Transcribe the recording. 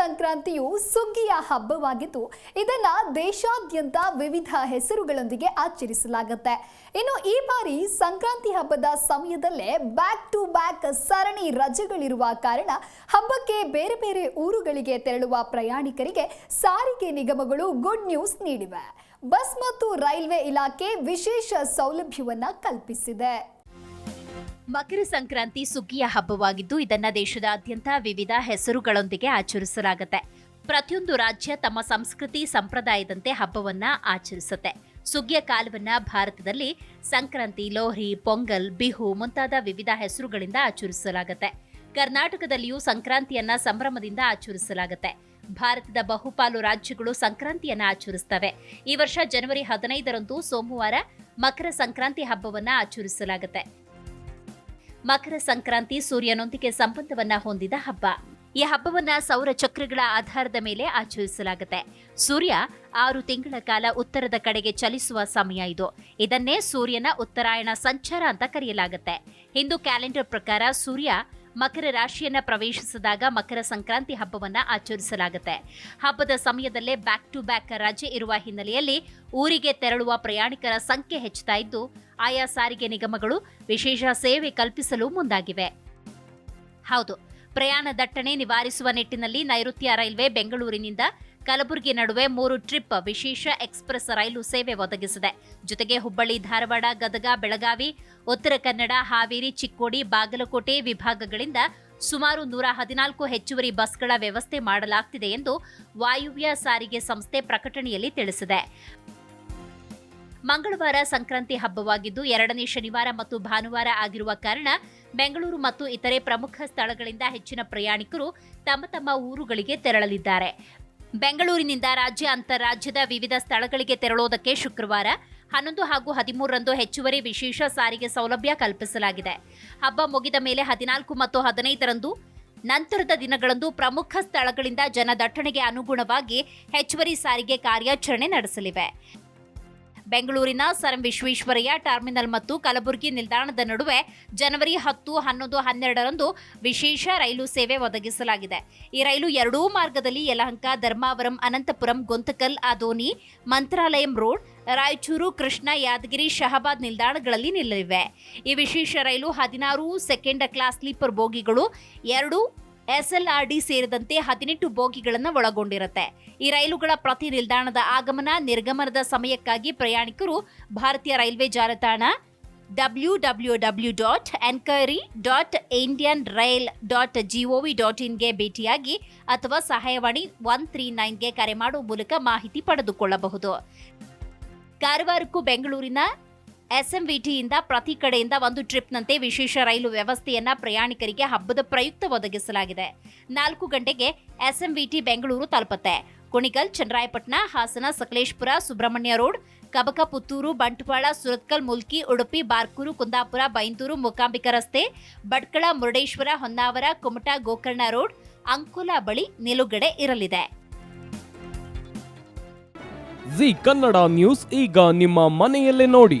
ಸಂಕ್ರಾಂತಿಯು ಸುಗ್ಗಿಯ ಹಬ್ಬವಾಗಿದ್ದು, ಇದನ್ನ ದೇಶಾದ್ಯಂತ ವಿವಿಧ ಹೆಸರುಗಳೊಂದಿಗೆ ಆಚರಿಸಲಾಗುತ್ತೆ. ಇನ್ನು ಈ ಬಾರಿ ಸಂಕ್ರಾಂತಿ ಹಬ್ಬದ ಸಮಯದಲ್ಲೇ ಬ್ಯಾಕ್ ಟು ಬ್ಯಾಕ್ ಸರಣಿ ರಜೆಗಳಿರುವ ಕಾರಣ ಹಬ್ಬಕ್ಕೆ ಬೇರೆ ಬೇರೆ ಊರುಗಳಿಗೆ ತೆರಳುವ ಪ್ರಯಾಣಿಕರಿಗೆ ಸಾರಿಗೆ ನಿಗಮಗಳು ಗುಡ್ ನ್ಯೂಸ್ ನೀಡಿವೆ. ಬಸ್ ಮತ್ತು ರೈಲ್ವೆ ಇಲಾಖೆ ವಿಶೇಷ ಸೌಲಭ್ಯವನ್ನ ಕಲ್ಪಿಸಿದೆ. ಮಕರ ಸಂಕ್ರಾಂತಿ ಸುಗ್ಗಿಯ ಹಬ್ಬವಾಗಿದ್ದು, ಇದನ್ನ ದೇಶದಾದ್ಯಂತ ವಿವಿಧ ಹೆಸರುಗಳೊಂದಿಗೆ ಆಚರಿಸಲಾಗುತ್ತೆ. ಪ್ರತಿಯೊಂದು ರಾಜ್ಯ ತಮ್ಮ ಸಂಸ್ಕೃತಿ, ಸಂಪ್ರದಾಯದಂತೆ ಹಬ್ಬವನ್ನ ಆಚರಿಸುತ್ತೆ. ಸುಗ್ಗಿಯ ಕಾಲವನ್ನ ಭಾರತದಲ್ಲಿ ಸಂಕ್ರಾಂತಿ, ಲೋಹ್ರಿ, ಪೊಂಗಲ್, ಬಿಹು ಮುಂತಾದ ವಿವಿಧ ಹೆಸರುಗಳಿಂದ ಆಚರಿಸಲಾಗುತ್ತೆ. ಕರ್ನಾಟಕದಲ್ಲಿಯೂ ಸಂಕ್ರಾಂತಿಯನ್ನ ಸಂಭ್ರಮದಿಂದ ಆಚರಿಸಲಾಗುತ್ತೆ. ಭಾರತದ ಬಹುಪಾಲು ರಾಜ್ಯಗಳು ಸಂಕ್ರಾಂತಿಯನ್ನ ಆಚರಿಸ್ತವೆ. ಈ ವರ್ಷ ಜನವರಿ ಹದಿನೈದರಂದು ಸೋಮವಾರ ಮಕರ ಸಂಕ್ರಾಂತಿ ಹಬ್ಬವನ್ನ ಆಚರಿಸಲಾಗುತ್ತೆ. ಮಕರ ಸಂಕ್ರಾಂತಿ ಸೂರ್ಯನೊಂದಿಗೆ ಸಂಬಂಧವನ್ನ ಹೊಂದಿದ ಹಬ್ಬ. ಈ ಹಬ್ಬವನ್ನ ಸೌರ ಚಕ್ರಗಳ ಆಧಾರದ ಮೇಲೆ ಆಚರಿಸಲಾಗುತ್ತೆ. ಸೂರ್ಯ ಆರು ತಿಂಗಳ ಕಾಲ ಉತ್ತರದ ಕಡೆಗೆ ಚಲಿಸುವ ಸಮಯ ಇದು. ಇದನ್ನೇ ಸೂರ್ಯನ ಉತ್ತರಾಯಣ ಸಂಚಾರ ಅಂತ ಕರೆಯಲಾಗುತ್ತೆ. ಹಿಂದೂ ಕ್ಯಾಲೆಂಡರ್ ಪ್ರಕಾರ ಸೂರ್ಯ ಮಕರ ರಾಶಿಯನ್ನ ಪ್ರವೇಶಿಸಿದಾಗ ಮಕರ ಸಂಕ್ರಾಂತಿ ಹಬ್ಬವನ್ನ ಆಚರಿಸಲಾಗುತ್ತೆ. ಹಬ್ಬದ ಸಮಯದಲ್ಲೇ ಬ್ಯಾಕ್ ಟು ಬ್ಯಾಕ್ ರಜೆ ಇರುವ ಹಿನ್ನೆಲೆಯಲ್ಲಿ ಊರಿಗೆ ತೆರಳುವ ಪ್ರಯಾಣಿಕರ ಸಂಖ್ಯೆ ಹೆಚ್ಚುತ್ತಾ ಇದ್ದು, ಆಯಾ ಸಾರಿಗೆ ನಿಗಮಗಳು ವಿಶೇಷ ಸೇವೆ ಕಲ್ಪಿಸಲು ಮುಂದಾಗಿವೆ. ಹೌದು, ಪ್ರಯಾಣ ದಟ್ಟಣೆ ನಿವಾರಿಸುವ ನಿಟ್ಟಿನಲ್ಲಿ ನೈಋತ್ಯ ರೈಲ್ವೆ ಬೆಂಗಳೂರಿನಿಂದ ಕಲಬುರಗಿ ನಡುವೆ ಮೂರು ಟ್ರಿಪ್ ವಿಶೇಷ ಎಕ್ಸ್ಪ್ರೆಸ್ ರೈಲು ಸೇವೆ ಒದಗಿಸಿದೆ. ಜೊತೆಗೆ ಹುಬ್ಬಳ್ಳಿ, ಧಾರವಾಡ, ಗದಗ, ಬೆಳಗಾವಿ, ಉತ್ತರ ಕನ್ನಡ, ಹಾವೇರಿ, ಚಿಕ್ಕೋಡಿ, ಬಾಗಲಕೋಟೆ ವಿಭಾಗಗಳಿಂದ ಸುಮಾರು ನೂರ ಹದಿನಾಲ್ಕು ಹೆಚ್ಚುವರಿ ಬಸ್ಗಳ ವ್ಯವಸ್ಥೆ ಮಾಡಲಾಗ್ತಿದೆ ಎಂದು ವಾಯುವ್ಯ ಸಾರಿಗೆ ಸಂಸ್ಥೆ ಪ್ರಕಟಣೆಯಲ್ಲಿ ತಿಳಿಸಿದೆ. ಮಂಗಳವಾರ ಸಂಕ್ರಾಂತಿ ಹಬ್ಬವಾಗಿದ್ದು, ಎರಡನೇ ಶನಿವಾರ ಮತ್ತು ಭಾನುವಾರ ಆಗಿರುವ ಕಾರಣ ಬೆಂಗಳೂರು ಮತ್ತು ಇತರೆ ಪ್ರಮುಖ ಸ್ಥಳಗಳಿಂದ ಹೆಚ್ಚಿನ ಪ್ರಯಾಣಿಕರು ತಮ್ಮ ತಮ್ಮ ಊರುಗಳಿಗೆ ತೆರಳಲಿದ್ದಾರೆ. ಬೆಂಗಳೂರಿನಿಂದ ರಾಜ್ಯ ಅಂತಾರಾಜ್ಯದ ವಿವಿಧ ಸ್ಥಳಗಳಿಗೆ ತೆರಳೋದಕ್ಕೆ ಶುಕ್ರವಾರ ಹನ್ನೊಂದು ಹಾಗೂ ಹದಿಮೂರರಂದು ಹೆಚ್ಚುವರಿ ವಿಶೇಷ ಸಾರಿಗೆ ಸೌಲಭ್ಯ ಕಲ್ಪಿಸಲಾಗಿದೆ. ಹಬ್ಬ ಮುಗಿದ ಮೇಲೆ ಹದಿನಾಲ್ಕು ಮತ್ತು ಹದಿನೈದರಂದು ನಂತರದ ದಿನಗಳಂದು ಪ್ರಮುಖ ಸ್ಥಳಗಳಿಂದ ಜನದಟ್ಟಣೆಗೆ ಅನುಗುಣವಾಗಿ ಹೆಚ್ಚುವರಿ ಸಾರಿಗೆ ಕಾರ್ಯಾಚರಣೆ ನಡೆಸಲಿವೆ. ಬೆಂಗಳೂರಿನ ಸರ್ ಎಂ ವಿಶ್ವೇಶ್ವರಯ್ಯ ಟರ್ಮಿನಲ್ ಮತ್ತು ಕಲಬುರಗಿ ನಿಲ್ದಾಣದ ನಡುವೆ ಜನವರಿ ಹತ್ತು, ಹನ್ನೊಂದು, ಹನ್ನೆರಡರಂದು ವಿಶೇಷ ರೈಲು ಸೇವೆ ಒದಗಿಸಲಾಗಿದೆ. ಈ ರೈಲು ಎರಡೂ ಮಾರ್ಗದಲ್ಲಿ ಯಲಹಂಕ, ಧರ್ಮಾವರಂ, ಅನಂತಪುರಂ, ಗೊಂತಕಲ್ ಅದೋನಿ ಮಂತ್ರಾಲಯಂ ರೋಡ್, ರಾಯಚೂರು, ಕೃಷ್ಣ, ಯಾದಗಿರಿ, ಶಹಾಬಾದ್ ನಿಲ್ದಾಣಗಳಲ್ಲಿ ನಿಲ್ಲಲಿವೆ. ಈ ವಿಶೇಷ ರೈಲು ಹದಿನಾರು ಸೆಕೆಂಡ್ ಕ್ಲಾಸ್ ಸ್ಲೀಪರ್ ಬೋಗಿಗಳು ಎರಡು ಎಸ್ಎಲ್ಆರ್ಡಿ ಸೇರಿದಂತೆ ಹದಿನೆಂಟು ಬೋಗಿಗಳನ್ನು ಒಳಗೊಂಡಿರುತ್ತೆ. ಈ ರೈಲುಗಳ ಪ್ರತಿ ನಿಲ್ದಾಣದ ಆಗಮನ ನಿರ್ಗಮನದ ಸಮಯಕ್ಕಾಗಿ ಪ್ರಯಾಣಿಕರು ಭಾರತೀಯ ರೈಲ್ವೆ ಜಾಲತಾಣ W W W dot enquiry dot Indian rail dot G O V dot ಇನ್ಗೆ ಭೇಟಿಯಾಗಿ ಅಥವಾ ಸಹಾಯವಾಣಿ ಒನ್ ತ್ರೀ ನೈನ್ಗೆ ಕರೆ ಮಾಡುವ ಮೂಲಕ ಮಾಹಿತಿ ಪಡೆದುಕೊಳ್ಳಬಹುದು. ಕಾರವಾರಕ್ಕೂ ಬೆಂಗಳೂರಿನ ಎಸ್ಎಂವಿಟಿಯಿಂದ ಪ್ರತಿ ಕಡೆಯಿಂದ ಒಂದು ಟ್ರಿಪ್ನಂತೆ ವಿಶೇಷ ರೈಲು ವ್ಯವಸ್ಥೆಯನ್ನ ಪ್ರಯಾಣಿಕರಿಗೆ ಹಬ್ಬದ ಪ್ರಯುಕ್ತ ಒದಗಿಸಲಾಗಿದೆ. ನಾಲ್ಕು ಗಂಟೆಗೆ ಎಸ್ಎಂವಿಟಿ ಬೆಂಗಳೂರು ತಲುಪುತ್ತೆ. ಕುಣಿಗಲ್ ಚನ್ನರಾಯಪಟ್ಟಣ ಹಾಸನ, ಸಕಲೇಶ್ಪುರ, ಸುಬ್ರಹ್ಮಣ್ಯ ರೋಡ್, ಕಬಕ ಪುತ್ತೂರು, ಬಂಟ್ವಾಳ, ಸುರತ್ಕಲ್, ಮುಲ್ಕಿ, ಉಡುಪಿ, ಬಾರ್ಕೂರು, ಕುಂದಾಪುರ, ಬೈಂದೂರು, ಮೂಕಾಂಬಿಕ ರಸ್ತೆ, ಭಟ್ಕಳ, ಮುರುಡೇಶ್ವರ, ಹೊನ್ನಾವರ, ಕುಮಟಾ, ಗೋಕರ್ಣ ರೋಡ್, ಅಂಕುಲ ಬಳಿ ನಿಲುಗಡೆ ಇರಲಿದೆ. ಜಿ ಕನ್ನಡ ನ್ಯೂಸ್ ಈಗ ನಿಮ್ಮ ಮನೆಯಲ್ಲೇ ನೋಡಿ.